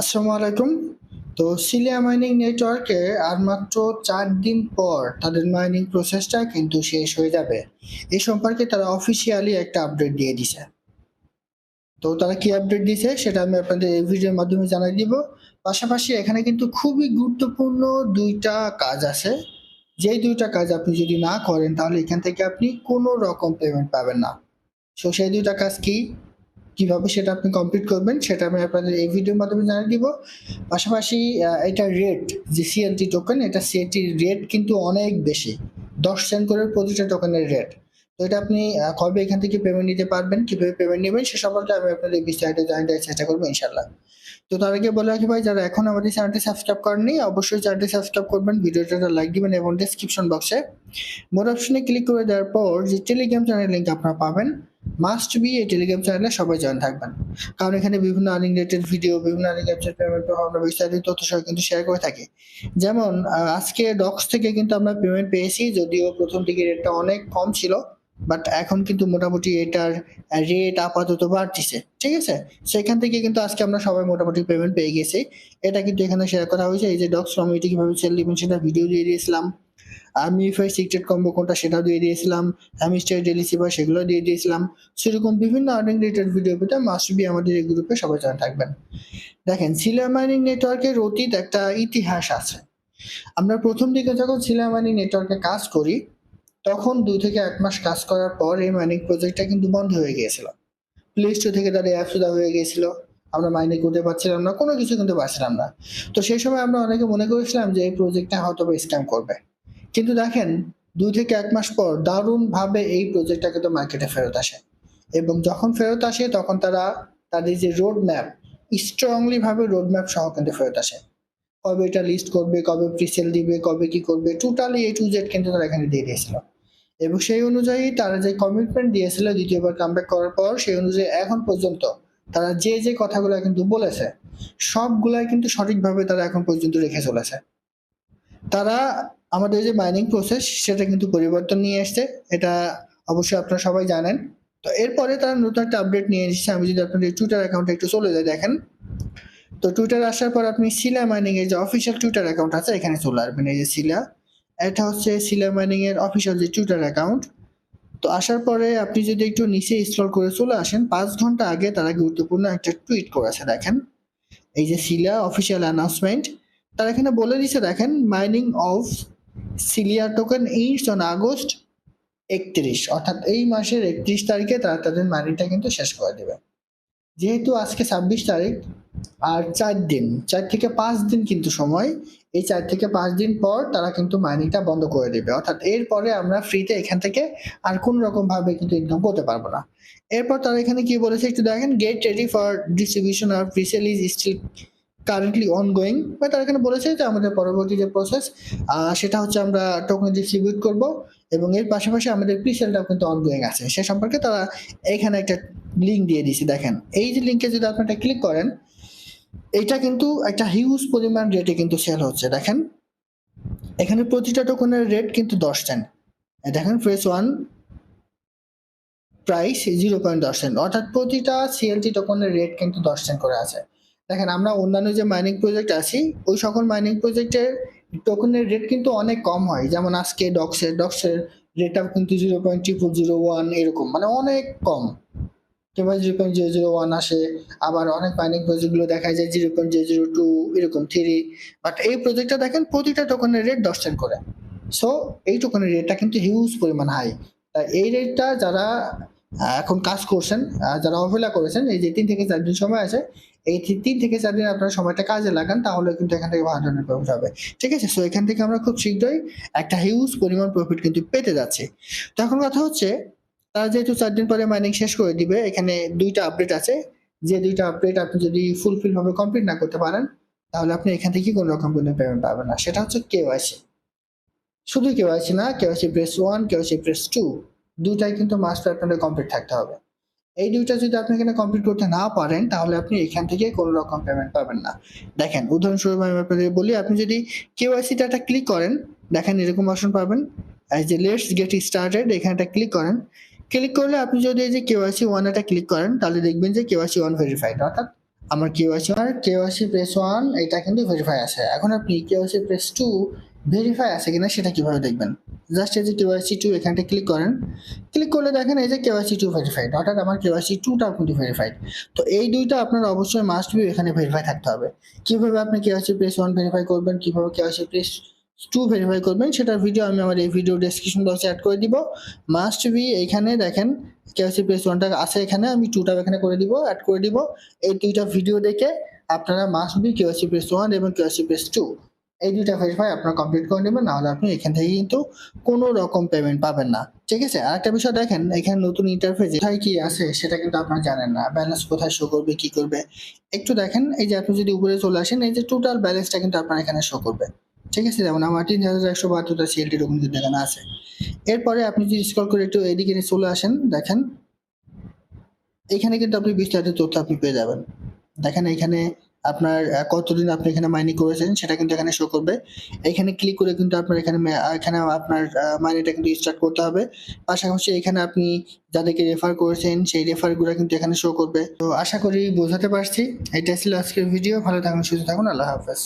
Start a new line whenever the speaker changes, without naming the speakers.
আসসালামু আলাইকুম। তো সিলিয়া মাইনিং নেটওয়ার্কে আর মাত্র চার দিন পর তাদের মাইনিং প্রসেসটা কিন্তু শেষ হয়ে যাবে। এ সম্পর্কে তারা অফিসিয়ালি একটা আপডেট দিয়ে দিছে। তো তারা কি আপডেট দিছে সেটা আমি আপনাদের এই ভিডিওর মাধ্যমে জানাই দিব। পাশাপাশি এখানে কিন্তু খুবই গুরুত্বপূর্ণ দুইটা কাজ আছে। যেই দুইটা কাজ আপনি যদি না করেন তাহলে এখান থেকে আপনি কোনো রকম পেমেন্ট পাবেন না। সো সেই দুইটা কাজ কি? কীভাবে সেটা আপনি কমপ্লিট করবেন, সেটা আমি আপনাদের এই ভিডিওর মাধ্যমে জানিয়ে দিব। পাশাপাশি এটা রেট যে সিএলটি টোকেন এটা সিএলটির রেট কিন্তু অনেক বেশি। দশ সেন্ট করে প্রতিটা টোকেনের রেট তো এটা আপনি কবে এখান থেকে পেমেন্ট নিতে পারবেন, কীভাবে পেমেন্ট নেবেন, সে সম্পর্কে আমি আপনাদের বিস্তারিত জানিয়ে দেওয়ার চেষ্টা করব ইনশাল্লাহ তো তার আগে বলে রাখি ভাই, যারা এখন আমাদের চ্যানেলটি সাবস্ক্রাইব করেননি, অবশ্যই চ্যানেলটি সাবস্ক্রাইব করবেন, ভিডিওটা লাইক দিবেন এবং ডিসক্রিপশন বক্সে মোর অপশনে ক্লিক করে দেওয়ার পর যে টেলিগ্রাম চ্যানেল লিঙ্ক আপনারা পাবেন মাস্ট বি এই টেলিগ্রাম চ্যানেলে সবাই জয়েন থাকবেন। কারণ এখানে বিভিন্ন আর্নিং রিলেটেড ভিডিও বিভিন্ন আর্নিং রিলেটেড পেমেন্ট আমরা বিস্তারিত তথ্য সহ কিন্তু শেয়ার করে থাকি। যেমন আজকে ডক্স থেকে কিন্তু আমরা পেমেন্ট পেয়েছি, যদিও প্রথম দিকে রেটটা অনেক কম ছিল বাট এখন কিন্তু মোটামুটি এটার রেট আপাতত বাড়তিছে, ঠিক আছে? সেখান থেকে কিন্তু আজকে আমরা সবাই মোটামুটি পেমেন্ট পেয়ে গেছি। এটা কিন্তু এখানে শেয়ার করা হয়েছে, এই যে ডক্স কমিটি কীভাবে সেল দিবেন সেটা ভিডিও দিয়ে দিয়েছিলাম। আমি ফাই সিক্রেট কম্বো কোনটা সেটাও দিয়ে দিয়েছিলাম হ্যামিস্টার ডেলি সিভার সেগুলো দিয়ে দিয়েছিলাম। সেরকম বিভিন্ন আর্নিং রিলেটেড ভিডিও পেতে মাস্ট বি আমাদের এই গ্রুপে সবাই জয়েন থাকবেন। দেখেন সিলিয়া মাইনিং নেটওয়ার্কের অতীত একটা ইতিহাস আছে। আমরা প্রথম দিকে যখন সিলিয়া মাইনিং নেটওয়ার্কে কাজ করি, তখন দুই থেকে এক মাস কাজ করার পর এই মাইনিং প্রজেক্টটা কিন্তু বন্ধ হয়ে গিয়েছিল। প্লে স্টোর থেকে তাদের অ্যাপ সুদা হয়ে গিয়েছিল। আমরা মাইনিং করতে পারছিলাম না, কোনো কিছু কিন্তু পারছিলাম না। তো সেই সময় আমরা অনেকে মনে করেছিলাম যে এই প্রজেক্টটা হয়তো স্ক্যাম করবে। কিন্তু দেখেন, দুই থেকে এক মাস পর দারুণভাবে এই প্রজেক্টটা কিন্তু মার্কেটে ফেরত আসে। এবং যখন ফেরত আসে, তখন তারা তাদের যে রোড ম্যাপ স্ট্রংলি ভাবে রোড ম্যাপ সহ কিন্তু ফেরত আসে। কবে এটা লিস্ট করবে, কবে প্রিসেল দিবে, কবে কি করবে টোটালি এ টু জেড কিন্তু তারা এখানে দিয়ে দিয়েছিল। এবং সেই অনুযায়ী তারা যে কমিটমেন্ট দিয়েছিল দ্বিতীয়বার কামব্যাক করার পর, সেই অনুযায়ী এখন পর্যন্ত তারা যে যে কথাগুলো কিন্তু বলেছে, সবগুলাই কিন্তু সঠিকভাবে তারা এখন পর্যন্ত রেখে চলেছে। তারা আমাদের যে মাইনিং প্রসেস সেটা কিন্তু পরিবর্তন নিয়ে এসছে। এটা অবশ্যই আপনারা সবাই জানেন। তো এরপরে তারা নতুন একটা আপডেট নিয়ে এসেছে। আমি যদি আপনাদের টুইটার অ্যাকাউন্টে একটু চলে যাই, দেখেন। তো টুইটার আসার পর আপনি সিলা মাইনিং এর যে অফিসিয়াল টুইটার অ্যাকাউন্ট আছে, এখানে চলে আসবেন। এই যে সিলা এটা হচ্ছে সিলা মাইনিং এর অফিসিয়াল যে টুইটার অ্যাকাউন্ট তো আসার পরে আপনি যদি একটু নিচে স্ক্রল করে চলে আসেন, পাঁচ ঘণ্টা আগে তারা গুরুত্বপূর্ণ একটা টুইট করেছে, দেখেন। এই যে সিলা অফিসিয়াল অ্যানাউন্সমেন্ট তারা এখানে বলে দিছে দেখেন মাইনিং অফ সিলিয়া টোকেন ইন্স অন আগস্ট একত্রিশ, অর্থাৎ এই মাসের একত্রিশ তারিখে তারা তাদের মাইনিংটা কিন্তু শেষ করে দেবে। যেহেতু আজকে ছাব্বিশ তারিখ, আর চার দিন, চার থেকে পাঁচ দিন কিন্তু সময়, এই চার থেকে পাঁচ দিন পর তারা কিন্তু মাইনিংটা বন্ধ করে দেবে। অর্থাৎ এরপরে আমরা ফ্রিতে এখান থেকে আর কোন রকম ভাবে কিন্তু ইনকাম করতে পারব না। এরপর তারা এখানে কি বলেছে একটু দেখেন get ready for distribution R presale is still currently ongoing বা তারা এখানে বলেছে যে আমাদের পরবর্তী যে প্রসেস সেটা হচ্ছে আমরা টোকেন ডিস্ট্রিবিউট করব এবং এর পাশাপাশি আমাদের প্রিসেলটাও কিন্তু অনগোয়িং আছে। সে সম্পর্কে তারা এখানে একটা লিঙ্ক দিয়ে দিয়েছে, দেখেন। এই যে লিঙ্কে যদি আপনি একটা ক্লিক করেন, এটা কিন্তু একটা হিউজ পরিমাণ রেটে কিন্তু সেল হচ্ছে, দেখেন। এখানে প্রতিটা টোকনের রেট কিন্তু দশ সেন্ট দেখেন phase one price zero point দশ সেন্ট অর্থাৎ প্রতিটা সিএলটি টোকনের রেট কিন্তু দশ সেন্ট করে আছে। দেখেন, আমরা অন্যান্য যে মাইনিং প্রজেক্ট আছি, ওই সকল মাইনিং প্রজেক্টের টোকনের রেট কিন্তু অনেক কম হয়। যেমন আজকে ডক্সের ডক্সের রেটটা কিন্তু zero point triple zero one এরকম মানে অনেক কম। কিংবা zero point zero zero one আসে, আবার অনেক মাইনিং প্রজেক্টগুলো দেখা যায় zero point zero zero two এরকম থ্রি বাট এই প্রজেক্টটা দেখেন, প্রতিটা টোকনের রেট দশ সেন্ট করে। সো এই টোকনের রেটটা কিন্তু হিউজ পরিমাণ হাই তাই এই রেটটা যারা এখন কাজ করছেন যারা অবহেলা করেছেন, এই যে তিন থেকে চার দিন সময় আছে এই তিন থেকে চার দিন আপনারা সময়টা কাজে লাগান, তাহলে কিন্তু এখান থেকে ভালো ধরনের প্রফিট হবে। ঠিক আছে? সো এখান থেকে আমরা খুব শীঘ্রই একটা হিউজ পরিমাণ প্রফিট কিন্তু পেতে যাচ্ছি। তো এখন কথা হচ্ছে, তারা যেহেতু চার দিন পরে মাইনিং শেষ করে দিবে, এখানে দুইটা আপডেট আছে। যে দুইটা আপডেট আপনি যদি ফুলফিল ভাবে কমপ্লিট না করতে পারেন, তাহলে আপনি এখান থেকে কোনো রকম কোনো পেমেন্ট পাবেন না। সেটা হচ্ছে কেওয়াইসি শুধু কেওয়াইসি না KYC phase one KYC phase two দুটাই কিন্তু মাস্ট আপনাদের কমপ্লিট থাকতে হবে। এই ডিউটা যদি আপনি এখানে কমপ্লিট করতে না পারেন, তাহলে আপনি এখান থেকে কোনো রকম পেমেন্ট পাবেন না। দেখেন, উদাহরণস্বরূপ আমি আপনাদের বলি, আপনি যদি কেওয়াইসি একটা ক্লিক করেন, দেখেন এরকম অপশন পাবেন। এই যে লেটস গেট স্টার্টেড এখানটা ক্লিক করেন। ক্লিক করলে আপনি যদি এই যে কেওয়াইসি ওয়ান এটা ক্লিক করেন, তাহলে দেখবেন যে কেওয়াইসি ওয়ান ভেরিফাইড অর্থাৎ আমার কেওয়াইসি আর কেওয়াইসি প্রেস ওয়ান এটা কিন্তু ভেরিফাই আছে। এখন আপনি কেওয়াইসি প্রেস টু ভেরিফাই আছে কিনা সেটা কীভাবে দেখবেন? জাস্ট এই যে কেওয়াইসি টু এখানটা ক্লিক করেন। ক্লিক করলে দেখেন এই যে কেওয়াইসি টু ভেরিফাইড অর্থাৎ আমার কেওয়াইসি টুটাও কিন্তু ভেরিফাইড তো এই দুইটা আপনার অবশ্যই মাস্ট বি এখানে ভেরিফাই থাকতে হবে। কীভাবে আপনি কেওয়াইসি প্রেস ওয়ান ভেরিফাই করবেন, কীভাবে কেওয়াইসি প্রেস টু ভেরিফাই করবেন, সেটার ভিডিও আমি আমার এই ভিডিও ডেসক্রিপশন বক্সে অ্যাড করে দিব। মাস্ট বি এইখানে দেখেন কেওয়াইসি প্রেস ওয়ানটা আছে এখানে, আমি টুটাও এখানে করে দিব অ্যাড করে দিব। এই দুইটা ভিডিও দেখে আপনারা must be KYC phase one এবং কেওয়াইসি প্লেস টু এই দুইটা ভেরিফাই আপনারা কমপ্লিট করে নেবেন, নাহলে আপনি এখান থেকে কিন্তু কোনো রকম পেমেন্ট পাবেন না। ঠিক আছে? আর একটা বিষয় দেখেন, এখানে নতুন ইন্টারফেস কোথায় কি আছে, সেটা কিন্তু আপনারা জানেন না। ব্যালেন্স কোথায় শো করবে, কি করবে? একটু দেখেন, এই যে আপনি যদি উপরে চলে আসেন, এই যে টোটাল ব্যালেন্সটা কিন্তু আপনার এখানে শো করবে। ঠিক আছে? যেমন আমার তিন হাজার একশো বাহাত্তরটা সিএলটি টোকেন এখানে আছে। এরপরে আপনি যদি স্ক্রল করে একটু এদিকে চলে আসেন, দেখেন, এখানে কিন্তু আপনি বিস্তারিত তথ্য আপনি পেয়ে যাবেন। দেখেন, এখানে আপনার কতদিন আপনি এখানে মাইনিং করেছেন সেটা কিন্তু এখানে শো করবে। এখানে ক্লিক করে কিন্তু আপনার এখানে এখানে আপনার মাইনিংটা কিন্তু স্টার্ট করতে হবে। পাশাপাশি এখানে আপনি যাদেরকে রেফার করেছেন, সেই রেফারগুলো কিন্তু এখানে শো করবে। তো আশা করি বোঝাতে পারছি। এটা ছিল আজকের ভিডিও ভালো থাকুন, সুস্থ থাকুন। আল্লাহ হাফেজ।